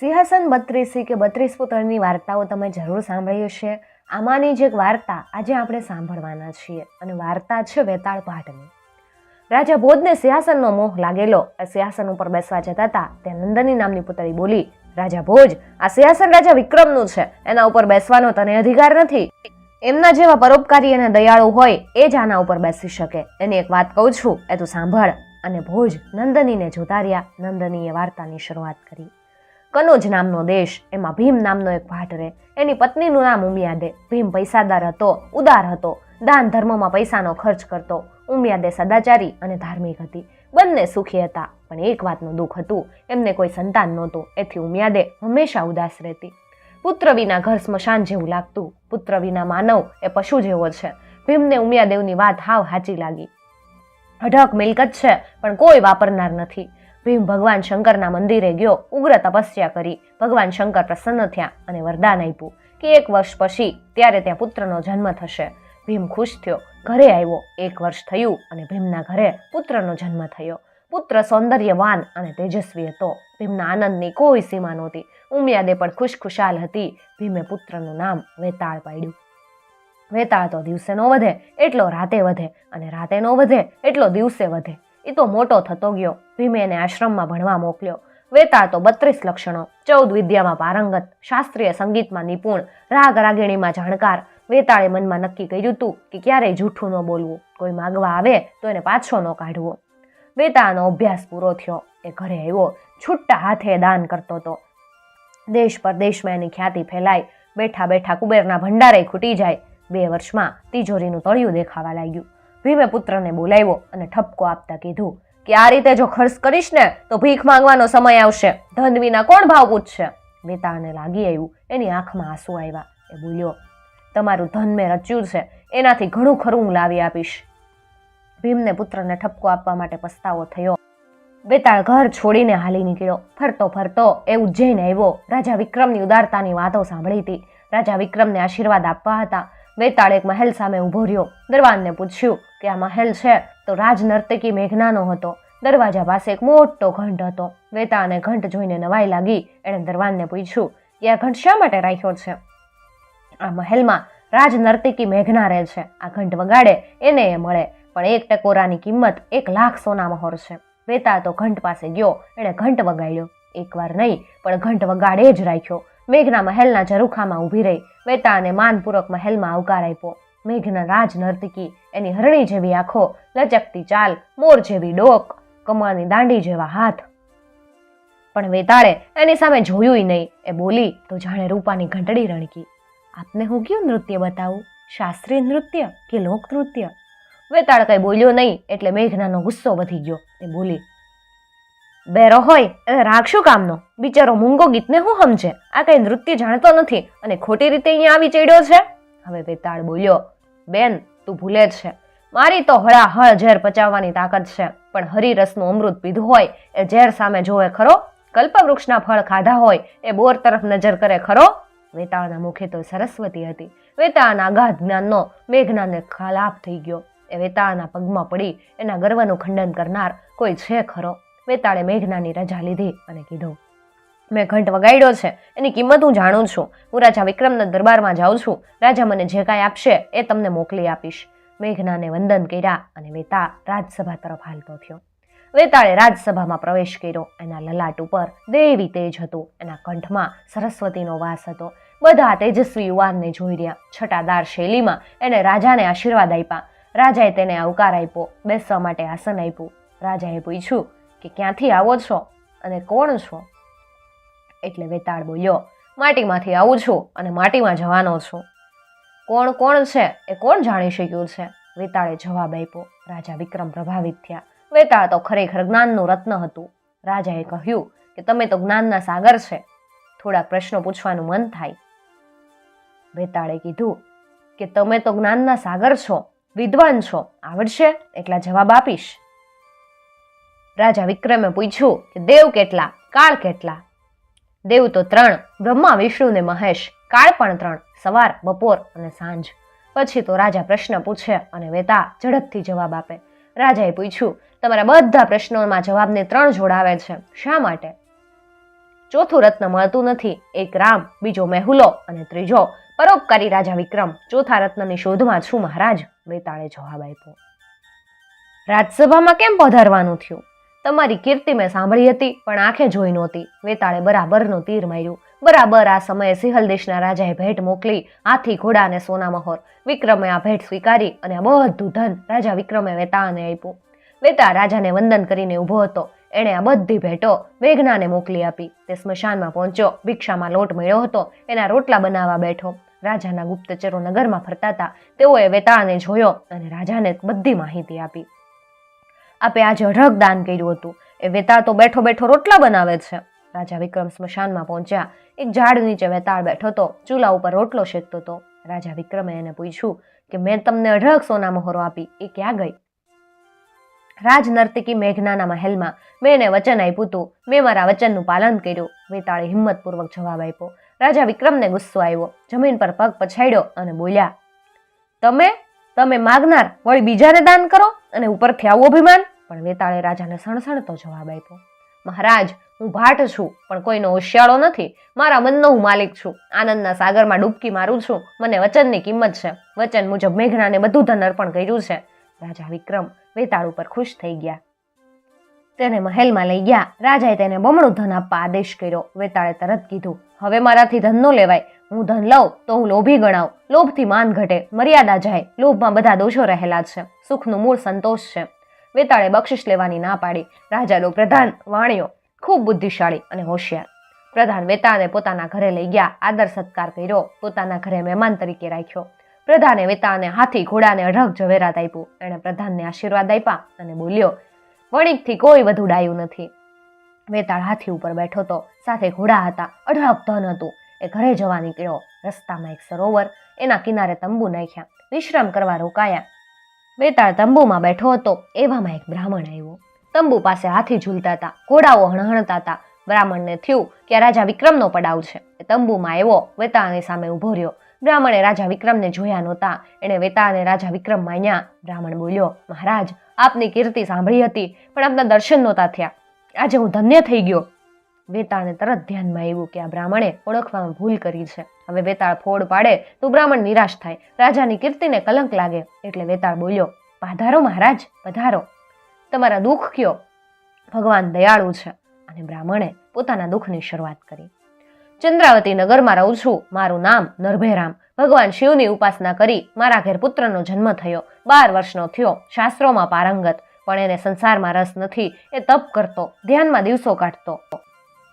સિંહાસન બત્રીસી કે બત્રીસ પુત્રની વાર્તાઓ તમે જરૂર સાંભળી હશે. આમાંની જ એક વાર્તા આજે આપણે સાંભળવાના છીએ અને વાર્તા છે વેતાળ પાઠની. રાજા ભોજને સિંહાસનનો મોહ લાગેલો. સિંહાસન ઉપર બેસવા જતા હતા. તે નંદની નામની પુતળી બોલી, રાજા ભોજ, આ સિંહાસન રાજા વિક્રમનું છે. એના ઉપર બેસવાનો તને અધિકાર નથી. એમના જેવા પરોપકારી અને દયાળુ હોય એ જ આના ઉપર બેસી શકે. એની એક વાત કહું છું, એ તું સાંભળ. અને ભોજ નંદનીને જોતા રહ્યા. નંદનીએ વાર્તાની શરૂઆત કરી. કનોજ નામનો દેશ, એમાં ભીમ નામનો એક ભાટ રહે. એની પત્નીનું નામ ઉમિયાદે. ભીમ પૈસાદાર હતો, ઉદાર હતો. દાન ધર્મમાં પૈસાનો ખર્ચ કરતો. ઉમિયાદે સદાચારી અને ધાર્મિક હતી. બંને સુખી હતા, પણ એક વાતનું દુઃખ હતું. એમને કોઈ સંતાન નહોતું. એથી ઉમિયાદે હંમેશા ઉદાસ રહેતી. પુત્ર વિના ઘર સ્મશાન જેવું લાગતું. પુત્ર વિના માનવ એ પશુ જેવો છે. ભીમને ઉમિયાદેવની વાત હાવ સાચી લાગી. અઢળક મિલકત છે, પણ કોઈ વાપરનાર નથી. ભીમ ભગવાન શંકરના મંદિરે ગયો, ઉગ્ર તપસ્યા કરી. ભગવાન શંકર પ્રસન્ન થયા અને વરદાન આપ્યું કે એક વર્ષ પછી ત્યારે ત્યાં પુત્રનો જન્મ થશે. ભીમ ખુશ થયો, ઘરે આવ્યો. એક વર્ષ થયું અને ભીમના ઘરે પુત્રનો જન્મ થયો. પુત્ર સૌંદર્યવાન અને તેજસ્વી હતો. ભીમના આનંદની કોઈ સીમા નહોતી. ઉમિયાદે પણ ખુશખુશાલ હતી. ભીમે પુત્રનું નામ વેતાળ પાડ્યું. વેતાળ તો દિવસે નો વધે, એટલો રાતે વધે અને રાતે નો વધે, એટલો દિવસે વધે. એ તો મોટો થતો ગયો. ભીમે એને આશ્રમમાં ભણવા મોકલ્યો. વેતાળ તો બત્રીસ લક્ષણો. ચૌદ વિદ્યામાં પારંગત, શાસ્ત્રીય સંગીતમાં નિપુણ, રાગ રાગીણીમાં જાણકાર. વેતાળે મનમાં નક્કી કર્યું હતું કે ક્યારેય જૂઠું ન બોલવું. કોઈ માગવા આવે તો એને પાછો ન કાઢવો. વેતાળનો અભ્યાસ પૂરો થયો. એ ઘરે આવ્યો. છૂટા હાથે દાન કરતો હતો. દેશ પરદેશમાં એની ખ્યાતિ ફેલાય. બેઠા બેઠા કુબેરના ભંડારે ખૂટી જાય. બે વર્ષમાં તિજોરીનું તળિયું દેખાવા લાગ્યું. ભીમે પુત્રને બોલાવ્યો અને ઠપકો આપતા કીધું કે આ રીતે જો ખર્ચ કરીશ ને, તો ભીખ માંગવાનો સમય આવશે. ધન વિના કોણ ભાવ પૂછશે? વેતાળને લાગી આવ્યું. એની આંખમાં આંસુ આવ્યા. એ બોલ્યો, તમારું ધન મેં રચ્યું છે. એનાથી ઘણું ખરું હું લાવી આપીશ. ભીમને પુત્રને ઠપકો આપવા માટે પસ્તાવો થયો. બેતાળ ઘર છોડીને હાલી નીકળ્યો. ફરતો ફરતો એ ઉજ્જૈન આવ્યો. રાજા વિક્રમની ઉદારતાની વાતો સાંભળી હતી. રાજા વિક્રમને આશીર્વાદ આપવા હતા. બેતાળ એક મહેલ સામે ઊભો રહ્યો. દરવાનને પૂછ્યું કે આ મહેલ છે તો રાજ નર્તકી મેઘનાનો હતો. દરવાજા પાસે એક મોટો ઘંટ હતો. વેતાને ઘંટ જોઈને નવાઈ લાગી. એણે દરવાનને પૂછ્યું કે આ ઘંટ શા માટે રાખ્યો છે? આ મહેલમાં રાજ નર્તકી મેઘના રહે છે. આ ઘંટ વગાડે એને એ મળે. પણ એક ટકોરાની કિંમત એક લાખ સોના મહોર છે. વેતાળ તો ઘંટ પાસે ગયો. એણે ઘંટ વગાડ્યો. એકવાર નહીં, પણ ઘંટ વગાડે જ રાખ્યો. મેઘના મહેલના ઝરૂખામાં ઊભી રહી વેતાળને માનપૂર્વક મહેલમાં આવકાર આપ્યો મેઘના રાજ નર્તકી, એની હરણી જેવી આંખો, લચકતી ચાલ, મોર જેવી ડોક, કમળની દાંડી જેવા હાથ. પણ વેતાળે એની સામે જોયું નહીં. એ બોલી, તો જાણે રૂપાની ઘંટડી રણકી. આપને હું કયું નૃત્ય બતાવું? શાસ્ત્રીય નૃત્ય કે લોક નૃત્ય વેતાળ કંઈ બોલ્યો નહીં, એટલે મેઘનાનો ગુસ્સો વધી ગયો. એ બોલી બેરો હોય એને રાખશું કામનો. બિચારો મૂંગો ગીતને હું સમજે? આ કઈ નૃત્ય જાણતો નથી અને ખોટી રીતે અહીંયા આવી ચડ્યો છે? હવે વેતાળ બોલ્યો, બેન, તું ભૂલે જ છે. મારી તો હળાહળ ઝેર પચાવવાની તાકાત છે, પણ હરિરસનું અમૃત પીધું હોય, એ ઝેર સામે જોવે ખરો? કલ્પવૃક્ષના ફળ ખાધા હોય, એ બોર તરફ નજર કરે ખરો? વેતાળના મુખે તો સરસ્વતી હતી. વેતાળના અગાધ જ્ઞાનનો મેઘનાને ખલાપ થઈ ગયો. એ વેતાળના પગમાં પડી, એના ગર્વનું ખંડન કરનાર કોઈ છે ખરો? વેતાળે મેઘનાની રજા લીધી અને કીધું, મેં ઘંટ વગાડ્યો છે, એની કિંમત હું જાણું છું. હું રાજા વિક્રમના દરબારમાં જાઉં છું. રાજા મને જે કાંઈ આપશે એ તમને મોકલી આપીશ. મેઘનાને વંદન કર્યા અને વેતા રાજસભા તરફ હાલતો થયો. વેતાળે રાજસભામાં પ્રવેશ કર્યો. એના લલાટ ઉપર દેવી તેજ હતું. એના કંઠમાં સરસ્વતીનો વાસ હતો. બધા તેજસ્વી યુવાનને જોઈ રહ્યા. છટાદાર શૈલીમાં એને રાજાને આશીર્વાદ આપ્યા. રાજાએ તેને આવકાર આપ્યો. બેસવા માટે આસન આપ્યું. રાજાએ પૂછ્યું કે ક્યાંથી આવો છો અને કોણ છો? એટલે વેતાળ બોલ્યો, માટીમાંથી આવું છું અને માટીમાં જવાનો છું. કોણ કોણ છે? એ કોણ જાણી શક્યું છે? વેતાળે જવાબ આપ્યો. રાજા વિક્રમ પ્રભાવિત થયા. વેતાળ તો ખરેખર જ્ઞાનનું રત્ન હતું. રાજાએ કહ્યું કે, તમે તો જ્ઞાનના સાગર છે. થોડાક પ્રશ્નો પૂછવાનું મન થાય. વેતાળે કીધું કે, તમે તો જ્ઞાનના સાગર છો, વિદ્વાન છો. આવડશે? એટલા જવાબ આપીશ. રાજા વિક્રમે પૂછ્યું કે દેવ કેટલા, કાળ કેટલા? દેવ તો ત્રણ, બ્રહ્મા, વિષ્ણુ ને મહેશ, કાળ પણ ત્રણ, સવાર, બપોર અને સાંજ. પછી તો રાજા પ્રશ્ન પૂછે અને વેતા ઝડપથી જવાબ આપે. રાજાએ પૂછ્યું, તમારા બધા પ્રશ્નોમાં જવાબને ત્રણ જોડાવે છે, શા માટે? ચોથું રત્ન મળતું નથી, એક રામ, બીજો મેહુલો અને ત્રીજો પરોપકારી રાજા વિક્રમ. ચોથા રત્નની શોધમાં છું મહારાજ, વેતાળે જવાબ આપ્યો. રાજસભામાં કેમ પધારવાનું થયું? તમારી કીર્તિ મેં સાંભળી હતી, પણ આંખે જોઈ નહોતી. વેતાળે બરાબરનું તીર માર્યું. બરાબર આ સમયે સિંહલ દેશના રાજાએ ભેટ મોકલી, હાથી, ઘોડા અને સોના મહોર. વિક્રમે આ ભેટ સ્વીકારી અને બધું ધન રાજા વિક્રમે વેતાળને આપ્યું. વેતાળ રાજાને વંદન કરીને ઊભો હતો. એણે આ બધી ભેટો મેઘનાને મોકલી આપી. તે સ્મશાનમાં પહોંચ્યો, ભિક્ષામાં લોટ મળ્યો હતો, એના રોટલા બનાવવા બેઠો. રાજાના ગુપ્તચરો નગરમાં ફરતા હતા. તેઓએ વેતાળને જોયો અને રાજાને બધી માહિતી આપી. આપે આજે અઢળક દાન કર્યું હતું. એ વેતાળ તો બેઠો બેઠો રોટલા બનાવે છે. રાજા વિક્રમ સ્મશાનમાં પહોંચ્યા. એક ઝાડ નીચે વેતાળ બેઠો હતો. ચૂલા ઉપર રોટલો શેકતો હતો. રાજા વિક્રમે એને પૂછ્યું કે મેં તમને અઢળક સોના મહોરો આપી. એ ક્યાં ગઈ? રાજ નર્તકી મેઘનાના મહેલમાં મેં એને વચન આપ્યું હતું. મેં મારા વચનનું પાલન કર્યું. વેતાળે હિંમતપૂર્વક જવાબ આપ્યો. રાજા વિક્રમને ગુસ્સો આવ્યો. જમીન પર પગ પછાડ્યો અને બોલ્યા, તમે તમે માગનાર વળી બીજાને દાન કરો અને ઉપરથી આવું અભિમાન. પણ વેતાળે રાજાને સણસણતો જવાબ આપ્યો, મહારાજ, હું ભાટ છું, પણ કોઈનો હોશિયાળો નથી. મારા મનનો હું માલિક છું. આનંદના સાગરમાં ડૂબકી મારું છું. મને વચનની કિંમત છે. વચન મુજબ મેઘનાને બધું ધન અર્પણ કર્યું છે. રાજા વિક્રમ વેતાળ ઉપર ખુશ થઈ ગયા. તેને મહેલમાં લઈ ગયા. રાજાએ તેને બમણું ધન આપવા આદેશ કર્યો. વેતાળે તરત કીધું, હવે મારાથી ધન ન લેવાય. હું ધન લઉં તો હું લોભી ગણાવ. લોભથી માન ઘટે, મર્યાદા જાય, લોભમાં બધા દોષો રહેલા છે. સુખનું મૂળ સંતોષ છે. વેતાળે બક્ષિસ લેવાની ના પાડી. રાજાનો પ્રધાન, વાણિયો, ખૂબ બુદ્ધિશાળી અને હોશિયાર. પ્રધાન વેતાળને પોતાના ઘરે લઈ ગયા, આદર સત્કાર કર્યો, પોતાના ઘરે મહેમાન તરીકે રાખ્યો. પ્રધાને વેતાળને હાથી, ઘોડાને અઢળક ઝવેરાત આપ્યું. એણે પ્રધાનને આશીર્વાદ આપ્યા અને બોલ્યો, વણિકથી કોઈ વધુ ડાયું નથી. વેતાળ હાથી ઉપર બેઠો હતો સાથે ઘોડા હતા અઢળક ધન હતું. એ ઘરે જવા નીકળ્યો. રસ્તામાં એક સરોવર, એના કિનારે તંબુ નાખ્યા. વિશ્રામ કરવા રોકાયા. વેતાળ તંબુમાં બેઠો હતો. એવામાં એક બ્રાહ્મણ આવ્યો. તંબુ પાસે હાથી ઝૂલતા હતા. ઘોડાઓ હણહણતા હતા. બ્રાહ્મણને થયું કે રાજા વિક્રમનો પડાવ છે. એ તંબુમાં આવ્યો. વેતાળની સામે ઊભો રહ્યો. બ્રાહ્મણે રાજા વિક્રમને જોયા નહોતા. એણે વેતાળને રાજા વિક્રમ માન્યા. બ્રાહ્મણ બોલ્યો, મહારાજ, આપની કીર્તિ સાંભળી હતી, પણ આપના દર્શન નહોતા થયા. આજે હું ધન્ય થઈ ગયો. વેતાળને તરત ધ્યાનમાં આવ્યું કે આ બ્રાહ્મણે ઓળખવામાં ભૂલ કરી છે. હવે વેતાળ ફોડ પાડે તો બ્રાહ્મણ નિરાશ થાય. રાજાની કીર્તિને કલંક લાગે એટલે વેતાળ બોલ્યો, પધારો મહારાજ, પધારો. તમારા દુઃખ કયો? ભગવાન દયાળુ છે. અને બ્રાહ્મણે પોતાના દુઃખની શરૂઆત કરી. ચંદ્રાવતી નગરમાં રહું છું. મારું નામ નરભેરામ ભગવાન શિવની ઉપાસના કરી મારા ઘેર પુત્રનો જન્મ થયો. બાર વર્ષનો થયો. શાસ્ત્રોમાં પારંગત. પણ એને સંસારમાં રસ નથી. એ તપ કરતો. ધ્યાનમાં દિવસો કાઢતો.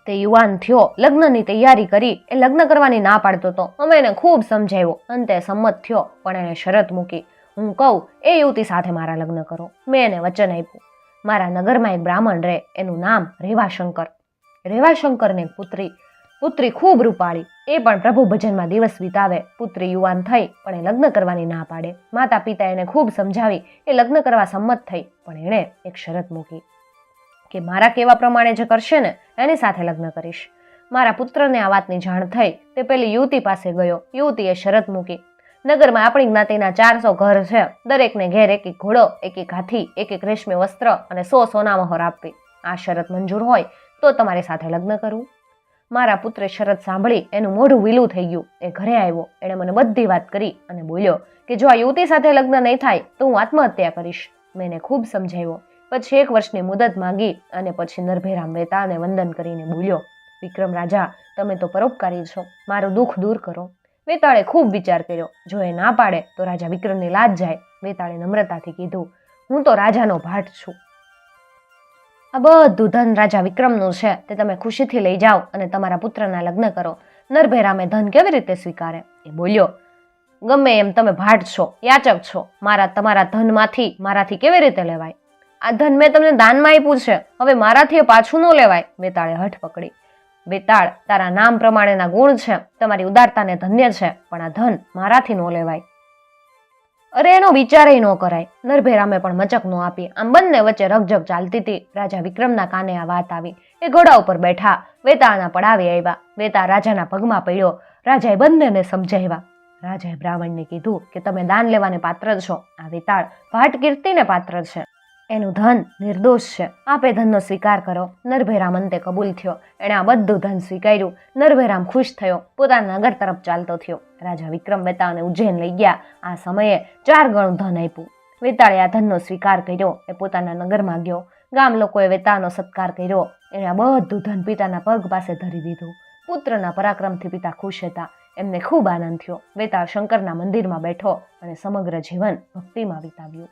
તે યુવાન થયો, લગ્નની તૈયારી કરી, એ લગ્ન કરવાની ના પાડતો હતો અમે એને ખૂબ સમજાવ્યો, અંતે સંમત થયો, પણ એણે શરત મૂકી. હું કહું, એ યુવતી સાથે મારા લગ્ન કરો. મેં એને વચન આપ્યું. મારા નગરમાં એક બ્રાહ્મણ રહે, એનું નામ રેવાશંકર. રેવાશંકરને પુત્રી પુત્રી ખૂબ રૂપાળી. એ પણ પ્રભુ ભજનમાં દિવસ વિતાવે. પુત્રી યુવાન થઈ, પણ એ લગ્ન કરવાની ના પાડે. માતા પિતા એને ખૂબ સમજાવી, એ લગ્ન કરવા સંમત થઈ, પણ એણે એક શરત મૂકી. કે મારા કહેવા પ્રમાણે જે કરશે ને, એની સાથે લગ્ન કરીશ. મારા પુત્રને આ વાતની જાણ થઈ, તે પેલી યુવતી પાસે ગયો. યુવતીએ શરત મૂકી. નગરમાં આપણી જ્ઞાતિના ચારસો ઘર છે. દરેકને ઘેર એક એક ઘોડો, એક એક હાથી એક એક રેશમી વસ્ત્ર અને સો સોના મહોર આપવી. આ શરત મંજૂર હોય, તો તમારી સાથે લગ્ન કરવું મારા પુત્રે શરત સાંભળી, એનું મોઢું વીલું થઈ ગયું. એ ઘરે આવ્યો. એણે મને બધી વાત કરી અને બોલ્યો કે જો આ યુવતી સાથે લગ્ન નહીં થાય, તો હું આત્મહત્યા કરીશ. મેં એને ખૂબ સમજાવ્યો. પછી એક વર્ષની મુદત માંગી અને પછી નરભેરામ વેતાને વંદન કરીને બોલ્યો, વિક્રમ રાજા, તમે તો પરોપકારી છો. મારું દુઃખ દૂર કરો. વેતાળે ખૂબ વિચાર કર્યો, જો એ ના પાડે તો રાજા વિક્રમની લાજ જાય. વેતાળે નમ્રતાથી કીધું, હું તો રાજાનો ભાટ છું. આ બધું ધન રાજા વિક્રમનું છે, તે તમે ખુશીથી લઈ જાઓ અને તમારા પુત્રના લગ્ન કરો. નરભેરામે ધન કેવી રીતે સ્વીકારે? એ બોલ્યો, ગમે એમ તમે ભાટ છો, યાચક છો. મારા, તમારા ધનમાંથી મારાથી કેવી રીતે લેવાય? આ ધન મેં તમને દાનમાં આપ્યું છે. હવે મારાથી પાછું ન લેવાય. બેતાળે હઠ પકડી. વેતાળ તારા નામ પ્રમાણેના ગુણ છે. તમારી ઉદારતાને ધન્ય છે, પણ આ ધન મારાથી ન લેવાય. અરે, એનો વિચારેય ન કરાય. નરભેરામે પણ મચક ન આપી. આમ બંને વચ્ચે રગજગ ચાલતી હતી. રાજા વિક્રમના કાને આ વાત આવી. એ ઘોડા ઉપર બેઠા. વેતાળના પડાવી આવ્યા. વેતાળ રાજાના પગમાં પડ્યો. રાજાએ બંનેને સમજાવ્યા. રાજાએ બ્રાહ્મણને કીધું કે તમે દાન લેવાને પાત્ર છો. આ વેતાળ ભાટ કીર્તિને પાત્ર છે. એનું ધન નિર્દોષ છે. આપે ધનનો સ્વીકાર કરો નરભેરામ અંતે કબૂલ થયો. એણે આ બધું ધન સ્વીકાર્યું. નરભેરામ ખુશ થયો. પોતાના નગર તરફ ચાલતો થયો. રાજા વિક્રમ વેતાળને ઉજ્જૈન લઈ ગયા. આ સમયે ચાર ગણું ધન આપ્યું. વેતાળે આ ધનનો સ્વીકાર કર્યો. એ પોતાના નગરમાં ગયો. ગામ લોકોએ વેતાળનો સત્કાર કર્યો. એણે આ બધું ધન પિતાના પગ પાસે ધરી દીધું. પુત્રના પરાક્રમથી પિતા ખુશ હતા. એમને ખૂબ આનંદ થયો. વેતાળ શંકરના મંદિરમાં બેઠો અને સમગ્ર જીવન ભક્તિમાં વિતાવ્યું.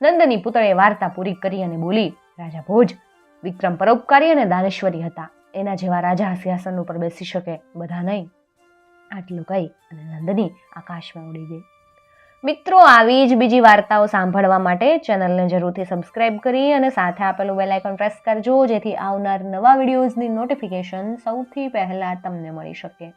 નંદની પુતળે વાર્તા પૂરી કરી અને બોલી, રાજા ભોજ, વિક્રમ પરોપકારી અને દાનેશ્વરી હતા. એના જેવા રાજા સિંહાસન ઉપર બેસી શકે બધા નહીં. આટલું કહી અને નંદની આકાશમાં ઉડી ગઈ. મિત્રો, આવી જ બીજી વાર્તાઓ સાંભળવા માટે ચેનલને જરૂરથી સબસ્ક્રાઇબ કરી અને સાથે આપેલું બેલ આઇકન પ્રેસ કરજો, જેથી આવનાર નવા વિડીયોઝની નોટિફિકેશન સૌથી પહેલાં તમને મળી શકે.